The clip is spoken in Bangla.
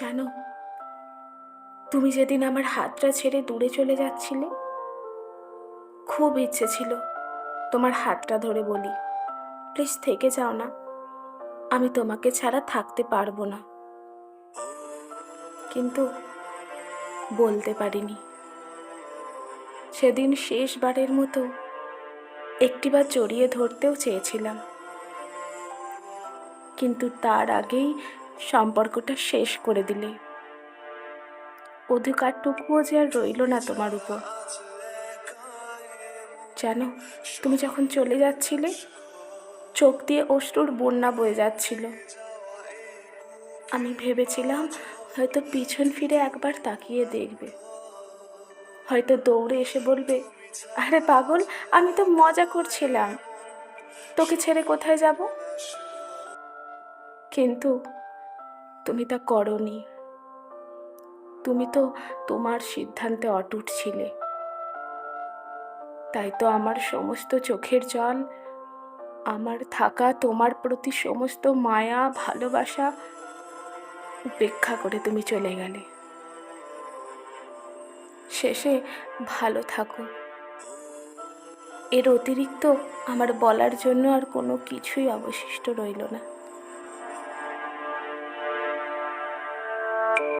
জানো, তুমি যেদিন আমার হাতটা ছেড়ে দূরে চলে যাচ্ছিলে, খুব ইচ্ছে ছিল তোমার হাতটা ধরে বলি। প্লিজ থেকে যাও না, আমি তোমাকে ছাড়া থাকতে পারব না। কিন্তু বলতে পারিনি। সেদিন শেষবারের মতো একটিবার জড়িয়ে ধরতেও চেয়েছিলাম। কিন্তু তার আগেই সম্পর্কটা শেষ করে দিলে। অধিকারটুকুও যে আর রইল না তোমার উপর। জানো, তুমি যখন চলে যাচ্ছিলে, চোখ দিয়ে অশ্রুর বন্যা বয়ে যাচ্ছিল। আমি ভেবেছিলাম, হয়তো পিছন ফিরে একবার তাকিয়ে দেখবে। হয়তো দৌড়ে এসে বলবে, আরে পাগল, আমি তো মজা করছিলাম। তোকে ছেড়ে কোথায় যাব? কিন্তু তুমি তা করনি। তুমি তো তোমার সিদ্ধান্তে অটুট ছিলে। তাই তো আমার সমস্ত চোখের জল, আমার থাকা, তোমার প্রতি সমস্ত মায়া, ভালোবাসা উপেক্ষা করে তুমি চলে গেলে। শেষে ভালো থাকো। এর অতিরিক্ত আমার বলার জন্য আর কোনো কিছুই অবশিষ্ট রইল না।